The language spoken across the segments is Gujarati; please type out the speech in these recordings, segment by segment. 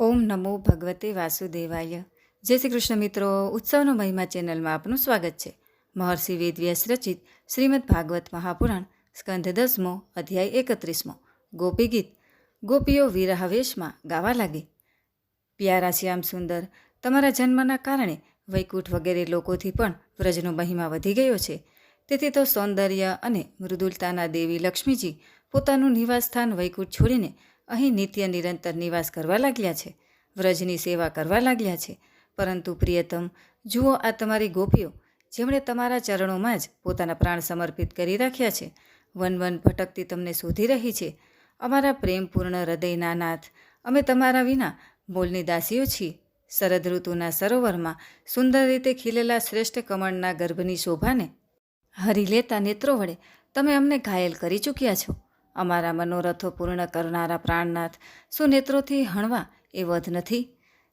ઓમ નમો ભગવતે વાસુદેવાય. જય શ્રી કૃષ્ણ મિત્રો, ઉત્સવનો મહિમા ચેનલમાં આપનું સ્વાગત છે. મહર્ષિ વેદવ્યાસ રચિત શ્રીમદ ભાગવત મહાપુરાણ સ્કંધ દસમો, અધ્યાય એકત્રીસમો. ગોપી ગીત. ગોપીઓ વિરહવેશમાં ગાવા લાગી. પ્યારા શ્યામ સુંદર, તમારા જન્મના કારણે વૈકુંઠ વગેરે લોકોથી પણ વ્રજનો મહિમા વધી ગયો છે. તેથી તો સૌંદર્ય અને મૃદુલતાના દેવી લક્ષ્મીજી પોતાનું નિવાસસ્થાન વૈકુંઠ છોડીને અહીં નિત્ય નિરંતર નિવાસ કરવા લાગ્યા છે. વ્રજની સેવા કરવા લાગ્યા છે. પરંતુ પ્રિયતમ, જુઓ આ તમારી ગોપીઓ, જેમણે તમારા ચરણોમાં જ પોતાના પ્રાણ સમર્પિત કરી રાખ્યા છે. વન વન ભટકતી તમને શોધી રહી છે. અમારા પ્રેમપૂર્ણ હૃદયના નાથ અમે તમારા વિના મોલની દાસીઓ છીએ. શરદ ઋતુના સરોવરમાં સુંદર રીતે ખીલેલા શ્રેષ્ઠ કમળના ગર્ભની શોભાને હરી લેતા નેત્રો વડે તમે અમને ઘાયલ કરી ચૂક્યા છો. અમારા મનોરથો પૂર્ણ કરનારા પ્રાણનાથ સુનેત્રોથી હણવા એ વધ નથી.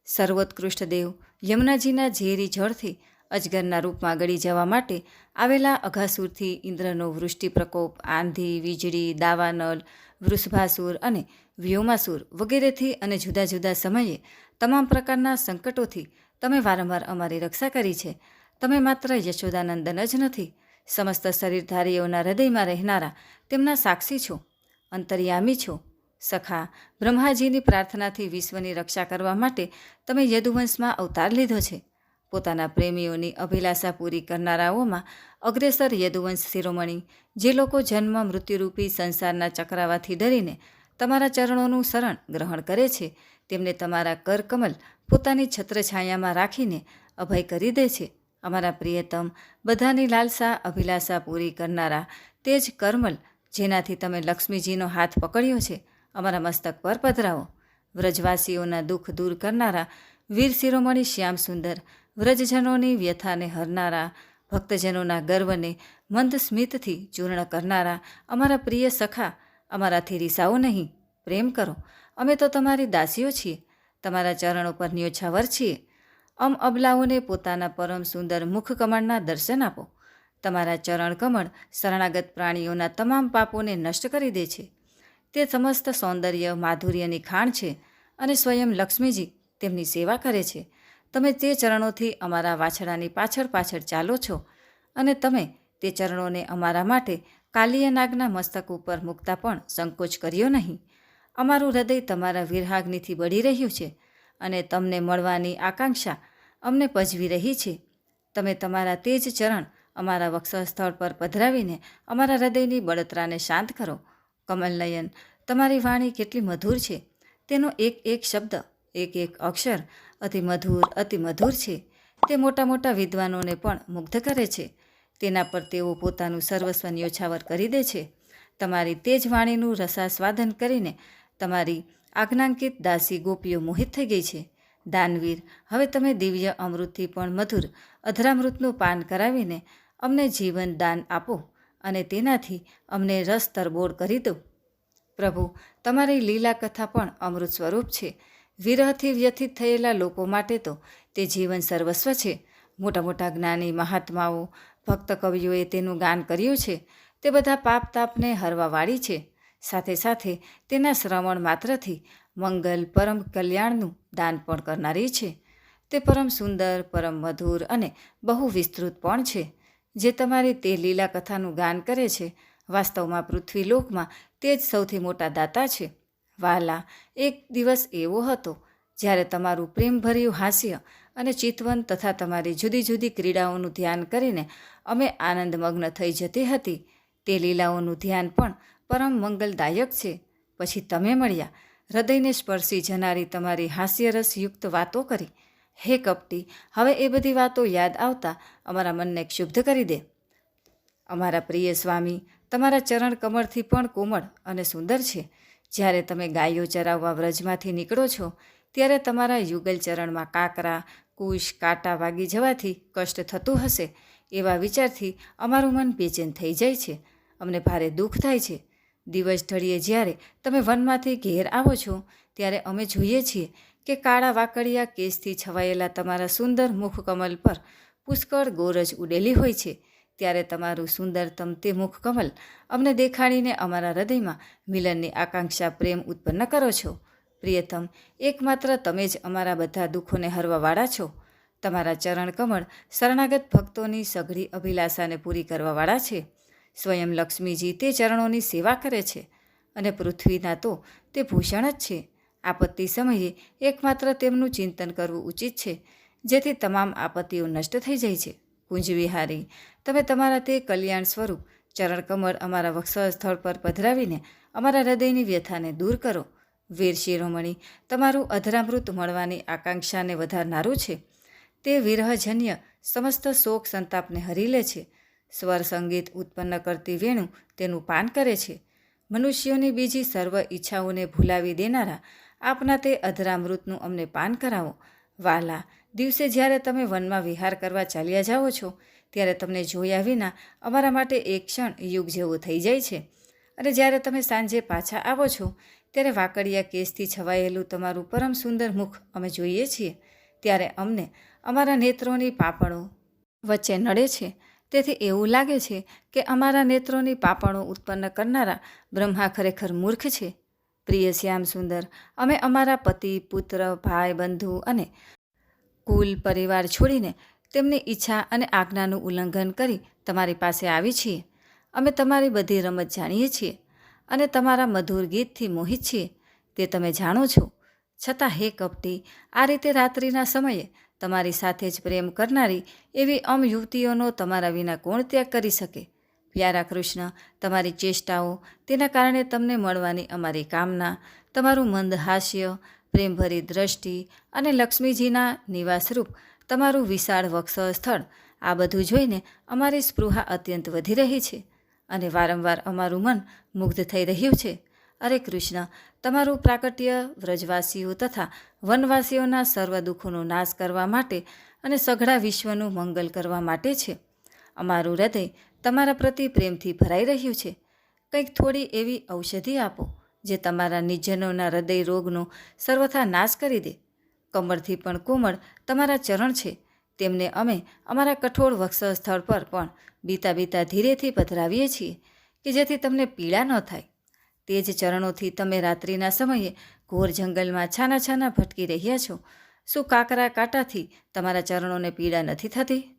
સર્વોત્કૃષ્ટ દેવ યમુનાજીના ઝેરી જળથી અજગરના રૂપમાં ગળી જવા માટે આવેલા અઘાસુરથી ઇન્દ્રનો વૃષ્ટિ પ્રકોપ, આંધી, વીજળી, દાવાનળ, વૃષભાસુર અને વ્યોમાસુર વગેરેથી અને જુદા જુદા સમયે તમામ પ્રકારના સંકટોથી તમે વારંવાર અમારી રક્ષા કરી છે. તમે માત્ર યશોદાનંદન જ નથી, સમસ્ત શરીરધારીઓના હૃદયમાં રહેનારા તેમના સાક્ષી છો. અંતર્યામી છો. સખા, બ્રહ્માજીની પ્રાર્થનાથી વિશ્વની રક્ષા કરવા માટે તમે યદુવંશમાં અવતાર લીધો છે. પોતાના પ્રેમીઓની અભિલાષા પૂરી કરનારાઓમાં અગ્રેસર યદુવંશ શિરોમણી, જે લોકો જન્મ મૃત્યુરૂપી સંસારના ચક્રાવાથી ડરીને તમારા ચરણોનું શરણ ગ્રહણ કરે છે, તેમને તમારા કરકમલ પોતાની છત્રછાયામાં રાખીને અભય કરી દે છે. અમારા પ્રિયતમ, બધાની લાલસા અભિલાષા પૂરી કરનારા તે જ કરમલ જેનાથી તમે લક્ષ્મીજીનો હાથ પકડ્યો છે, અમારા મસ્તક પર પધરાવો. વ્રજવાસીઓના દુઃખ દૂર કરનારા વીર શિરોમણી શ્યામ સુંદર, વ્રજજનોની વ્યથાને હરનારા, ભક્તજનોના ગર્વને મંદ સ્મિતથી ચૂર્ણ કરનારા અમારા પ્રિય સખા, અમારાથી રીસાઓ નહીં. પ્રેમ કરો. અમે તો તમારી દાસીઓ છીએ. તમારા ચરણો પર ન્યોછાવર છીએ. અમ અબલાઓને પોતાના પરમ સુંદર મુખ કમળના દર્શન આપો. તમારા ચરણ કમળ શરણાગત પ્રાણીઓના તમામ પાપોને નષ્ટ કરી દે છે. તે સમસ્ત સૌંદર્ય માધુર્યની ખાણ છે અને સ્વયં લક્ષ્મીજી તેમની સેવા કરે છે. તમે તે ચરણોથી અમારા વાછડાની પાછળ પાછળ ચાલો છો અને તમે તે ચરણોને અમારા માટે કાલિય નાગના મસ્તક ઉપર મૂકતા પણ સંકોચ કર્યો નહીં. અમારું હૃદય તમારા વિરહાગ્નિથી બળી રહ્યું છે અને તમને મળવાની આકાંક્ષા અમને પજવી રહી છે. તમે તમારા તે જ ચરણ અમારા વક્ષસ્થળ પર પધરાવીને અમારા હૃદયની બળતરાને શાંત કરો. કમલનયન તમારી વાણી કેટલી મધુર છે. તેનો એક એક શબ્દ, એક એક અક્ષર અતિ મધુર અતિ મધુર છે. તે મોટા મોટા વિદ્વાનોને પણ મુગ્ધ કરે છે. તેના પર તેઓ પોતાનું સર્વસ્વ ન્યોછાવર કરી દે છે. તમારી તે જ વાણીનું રસાસ્વાદન કરીને તમારી આજ્ઞાંકિત દાસી ગોપીઓ મોહિત થઈ ગઈ છે. દાનવીર, હવે તમે દિવ્ય અમૃતથી પણ મધુર અધરામૃતનું પાન કરાવીને અમને જીવન દાન આપો અને તેનાથી અમને રસ તરબોળ કરી દો. પ્રભુ, તમારી લીલા કથા પણ અમૃત સ્વરૂપ છે. વિરહથી વ્યથિત થયેલા લોકો માટે તો તે જીવન સર્વસ્વ છે. મોટા મોટા જ્ઞાની મહાત્માઓ, ભક્ત કવિઓએ તેનું ગાન કર્યું છે. તે બધા પાપ તાપને હરવાવાળી છે. સાથે સાથે તેના શ્રવણ માત્રથી મંગલ પરમ કલ્યાણનું દાન પણ કરનારી છે. તે પરમ સુંદર, પરમ મધુર અને બહુ વિસ્તૃત પણ છે. જે તમારી તે લીલા કથાનું ગાન કરે છે, વાસ્તવમાં પૃથ્વીલોકમાં તે જ સૌથી મોટા દાતા છે. વાલા, એક દિવસ એવો હતો, જ્યારે તમારું પ્રેમભર્યું હાસ્ય અને ચિતવન તથા તમારી જુદી જુદી ક્રીડાઓનું ધ્યાન કરીને અમે આનંદમગ્ન થઈ જતી હતી. તે લીલાઓનું ધ્યાન પણ પરમ મંગલદાયક છે. પછી તમે મળ્યા, હૃદયને સ્પર્શી જનારી તમારી હાસ્યરસયુક્ત વાતો કરી. હે કપટી, હવે એ બધી વાતો યાદ આવતા અમારા મનને ક્ષુબ્ધ કરી દે. અમારા પ્રિય સ્વામી, તમારા ચરણ કમળથી પણ કોમળ અને સુંદર છે. જ્યારે તમે ગાયો ચરાવવા વ્રજમાંથી નીકળો છો, ત્યારે તમારા યુગલ ચરણમાં કાકરા, કુશ, કાંટા વાગી જવાથી કષ્ટ થતું હશે, એવા વિચારથી અમારું મન બેચેન થઈ જાય છે. અમને ભારે દુઃખ થાય છે. દિવસ ઢળીએ જ્યારે તમે વનમાંથી ઘેર આવો છો, ત્યારે અમે જોઈએ છીએ કે કાળા વાકડિયા કેસથી છવાયેલા તમારા સુંદર મુખકમલ પર પુષ્કળ ગોરજ ઉડેલી હોય છે. ત્યારે તમારું સુંદરતમ તે મુખકમલ અમને દેખાડીને અમારા હૃદયમાં મિલનની આકાંક્ષા પ્રેમ ઉત્પન્ન કરો છો. પ્રિયતમ, એકમાત્ર તમે જ અમારા બધા દુઃખોને હરવાવાળા છો. તમારા ચરણ કમળ શરણાગત ભક્તોની સઘળી અભિલાષાને પૂરી કરવાવાળા છે. સ્વયં લક્ષ્મીજી તે ચરણોની સેવા કરે છે અને પૃથ્વીના તો તે ભૂષણ જ છે. આપત્તિ સમયે એકમાત્ર તેમનું ચિંતન કરવું ઉચિત છે, જેથી તમામ આપત્તિઓ નષ્ટ થઈ જાય છે. કુંજ વિહારી તમે તમારા તે કલ્યાણ સ્વરૂપ ચરણ કમળ અમારા વક્ષ સ્થળ પર પધરાવીને અમારા હૃદયની વ્યથાને દૂર કરો. વીર શિરોમણી, તમારું અધરામૃત મળવાની આકાંક્ષાને વધારનારું છે. તે વિરહજન્ય સમસ્ત શોક સંતાપને હરી લે છે. સ્વર સંગીત ઉત્પન્ન કરતી વેણુ તેનું પાન કરે છે. મનુષ્યોની બીજી સર્વ ઈચ્છાઓને ભૂલાવી દેનારા આપના તે અધરામૃતનું અમને પાન કરાવો. વાલા, દિવસે જ્યારે તમે વનમાં વિહાર કરવા ચાલ્યા જાઓ છો, ત્યારે તમને જોયા વિના અમારા માટે એક ક્ષણ યુગ જેવું થઈ જાય છે. અને જ્યારે તમે સાંજે પાછા આવો છો, ત્યારે વાકડિયા કેસથી છવાયેલું તમારું પરમ સુંદર મુખ અમે જોઈએ છીએ. ત્યારે અમને અમારા નેત્રોની પાપણો વચ્ચે નડે છે. તેથી એવું લાગે છે કે અમારા નેત્રોની પાપણો ઉત્પન્ન કરનારા બ્રહ્મા ખરેખર મૂર્ખ છે. પ્રિય શ્યામ સુંદર, અમે અમારા પતિ, પુત્ર, ભાઈ, બંધુ અને કુલ પરિવાર છોડીને તેમની ઈચ્છા અને આજ્ઞાનું ઉલ્લંઘન કરી તમારી પાસે આવી છીએ. અમે તમારી બધી રમત જાણીએ છીએ અને તમારા મધુર ગીતથી મોહિત છીએ. તે તમે જાણો છો. છતાં હે કપટી, આ રીતે રાત્રિના સમયે તમારી સાથે જ પ્રેમ કરનારી એવી અમ યુવતીઓનો તમારા વિના કોણ ત્યાગ કરી શકે? પ્યારા કૃષ્ણ તમારી ચેષ્ટાઓ, તેના કારણે તમને મળવાની અમારી કામના, તમારું મંદ હાસ્ય, પ્રેમભરી દ્રષ્ટિ અને લક્ષ્મીજીના નિવાસરૂપ તમારું વિશાળ વક્ષ સ્થળ આ બધું જોઈને અમારી સ્પૃહા અત્યંત વધી રહી છે અને વારંવાર અમારું મન મુગ્ધ થઈ રહ્યું છે. અરે કૃષ્ણ, તમારું પ્રાકટ્ય વ્રજવાસીઓ તથા વનવાસીઓના સર્વ દુઃખોનો નાશ કરવા માટે અને સઘળા વિશ્વનું મંગલ કરવા માટે છે. અમારું હૃદય તમારા પ્રતિ પ્રેમથી ભરાઈ રહ્યું છે? કંઈક થોડી એવી ઔષધિ આપો, જે તમારા નિજ્જનોના હૃદય રોગનો સર્વથા નાશ કરી દે. કમરથી પણ કોમળ તમારા ચરણ છે. તેમને અમે અમારા કઠોળ વક્ષ સ્થળ પર પણ બીતા બીતા ધીરેથી પધરાવીએ છીએ, કે જેથી તમને પીડા ન થાય. તે જ ચરણોથી તમે રાત્રિના સમયે ઘોર જંગલમાં છાના છાના ભટકી રહ્યા છો. શું કાકરા કાંટાથી તમારા ચરણોને પીડા નથી થતી?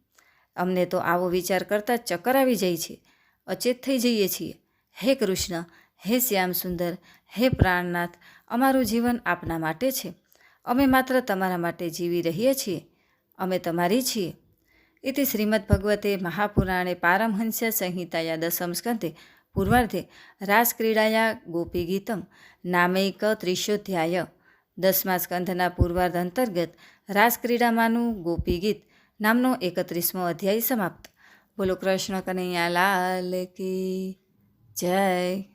અમને તો આવો વિચાર કરતાં ચક્કર આવી જાય છે. અચેત થઈ જઈએ છીએ. હે કૃષ્ણ, હે શ્યામ સુંદર, હે પ્રાણનાથ, અમારું જીવન આપના માટે છે. અમે માત્ર તમારા માટે જીવી રહીએ છીએ. અમે તમારી છીએ. ઇતિ શ્રીમદ ભગવતે મહાપુરાણે પારમહંસ્ય સંહિતાયા દસમ સ્કંધે પૂર્વાર્ધે રાસક્રીડાયા ગોપી ગીતમ નામૈક ત્રિશોધ્યાય દસમા સ્કંધના પૂર્વાર્ધ અંતર્ગત રાસક્રીડામાંનું ગોપીગીત નામનો એકત્રીસમો અધ્યાય સમાપ્ત. બોલો કૃષ્ણ કનૈયા લાલ કી જય.